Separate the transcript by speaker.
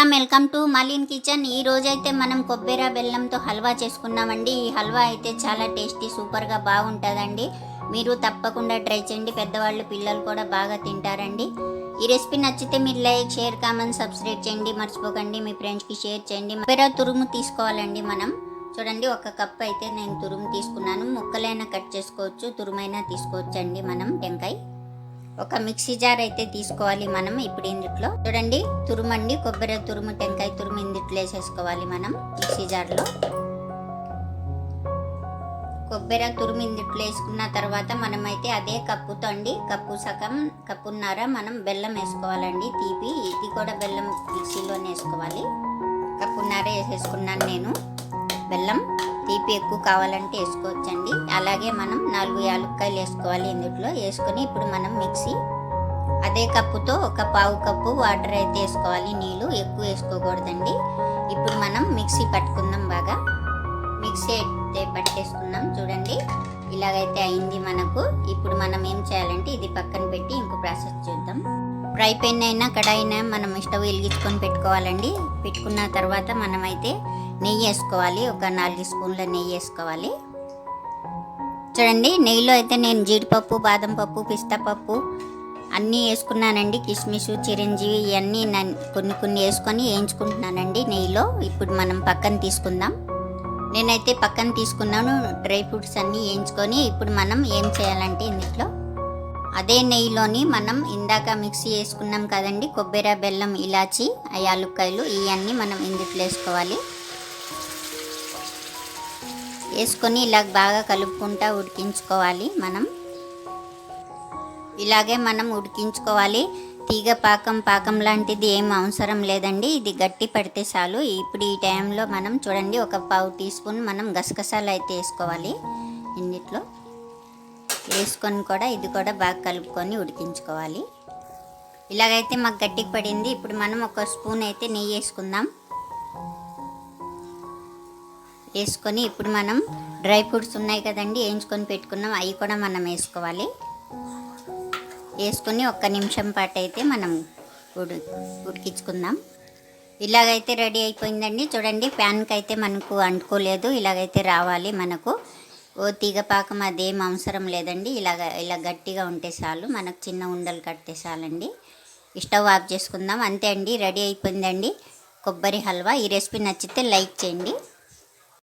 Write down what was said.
Speaker 1: Welcome welcome to Malin kitchen. ఈ రోజైతే మనం కొబ్బరి బెల్లంతో హల్వా చేసుకున్నామండి. ఈ హల్వా అయితే చాలా టేస్టీ సూపర్గా బాగుంటుందండి. మీరు తప్పకుండా ట్రై చేయండి. పెద్దవాళ్ళు పిల్లలు కూడా బాగా తింటారండి. ఈ రెసిపీ నచ్చితే మీరు లైక్ షేర్ కామెంట్ సబ్స్క్రైబ్ చేయండి. మర్చిపోకండి. మీ ఫ్రెండ్స్కి షేర్ చేయండి. కొబ్బరి తురుము తీసుకోవాలండి మనం. చూడండి ఒక కప్ అయితే నేను తురుము తీసుకున్నాను. ముక్కలైనా కట్ చేసుకోవచ్చు తురుమైనా తీసుకోవచ్చండి మనం టెంకాయ. ఒక మిక్సీ జార్ అయితే తీసుకోవాలి మనం ఇప్పుడు ఇందుట్లో చూడండి తురుమండి కొబ్బరి తురుము టెంకాయ తురుము ఇందుట్లో వేసేసుకోవాలి మనం మిక్సీ జార్లో కొబ్బరి తురుము ఇందుట్లో వేసుకున్న తర్వాత మనమైతే అదే కప్పుతో అండి కప్పు సగం కప్పున్నర మనం బెల్లం వేసుకోవాలండి తీపి. ఇది కూడా బెల్లం మిక్సీలోనే వేసుకోవాలి. కప్పున్నర వేసేసుకున్నాను నేను బెల్లం. తీపి ఎక్కువ కావాలంటే వేసుకోవచ్చండి. అలాగే మనం నాలుగు యాలక్కాయలు వేసుకోవాలి ఇందులో. వేసుకొని ఇప్పుడు మనం మిక్సీ అదే కప్పుతో ఒక పావు కప్పు వాటర్ అయితే వేసుకోవాలి. నీళ్ళు ఎక్కువ వేసుకోకూడదండి. ఇప్పుడు మనం మిక్సీ పట్టుకుందాం బాగా. మిక్సీ అయితే పట్టేసుకున్నాం చూడండి. ఇలాగైతే అయింది మనకు. ఇప్పుడు మనం ఏం చేయాలంటే ఇది పక్కన పెట్టి ఇంకో ప్రాసెస్ చూద్దాం. ఫ్రై పెన్ అయినా కడాయినా మనం స్టవ్ వెలిగించుకొని పెట్టుకోవాలండి. పెట్టుకున్న తర్వాత మనమైతే నెయ్యి వేసుకోవాలి. ఒక నాలుగు స్పూన్ల నెయ్యి వేసుకోవాలి. చూడండి నెయ్యిలో అయితే నేను జీడిపప్పు బాదం పప్పు పిస్తా పప్పు అన్నీ వేసుకున్నానండి. కిస్మిస్ చిరంజీవి ఇవన్నీ కొన్ని కొన్ని వేసుకొని వేయించుకుంటున్నానండి నెయ్యిలో. ఇప్పుడు మనం పక్కన తీసుకుందాం. నేనైతే పక్కన తీసుకున్నాను. డ్రై ఫ్రూట్స్ అన్నీ వేయించుకొని ఇప్పుడు మనం ఏం చేయాలంటే ఇందులో అదే నెయ్యిలోని మనం ఇందాక మిక్సీ వేసుకున్నాం కదండి కొబ్బరి బెల్లం ఇలాచి యాలుక్కాయలు ఇవన్నీ మనం ఇందుట్లో వేసుకోవాలి. వేసుకొని ఇలా బాగా కలుపుకుంటా ఉడికించుకోవాలి మనం. ఇలాగే మనం ఉడికించుకోవాలి. తీగ పాకం పాకం లాంటిది ఏం అవసరం లేదండి. ఇది గట్టి పడితే చాలు. ఇప్పుడు ఈ టైంలో మనం చూడండి ఒక పావు టీ స్పూన్ మనం గసగసాలు అయితే వేసుకోవాలి. ఇందుట్లో వేసుకొని కూడా ఇది కూడా బాగా కలుపుకొని ఉడికించుకోవాలి. ఇలాగైతే మాకు గట్టికి పడింది. ఇప్పుడు మనం ఒక స్పూన్ అయితే నెయ్యి వేసుకుందాం. వేసుకొని ఇప్పుడు మనం డ్రై ఫ్రూట్స్ ఉన్నాయి కదండి వేయించుకొని పెట్టుకున్నాం. అవి కూడా మనం వేసుకోవాలి. వేసుకొని ఒక్క నిమిషం పాటు అయితే మనం ఉడి ఉడికించుకుందాం. ఇలాగైతే రెడీ అయిపోయిందండి. చూడండి ప్యాన్కి అయితే మనకు అంటుకోలేదు. ఇలాగైతే రావాలి మనకు. ఓ తీగ పాకం అదేం అవసరం లేదండి. ఇలాగ ఇలా గట్టిగా ఉంటే చాలు. మనకు చిన్న ఉండలు కడితే చాలండి. స్టవ్ ఆఫ్ చేసుకుందాం. అంతే అండి రెడీ అయిపోయిందండి. కొబ్బరి హల్వా. ఈ రెసిపీ నచ్చితే లైక్ చేయండి.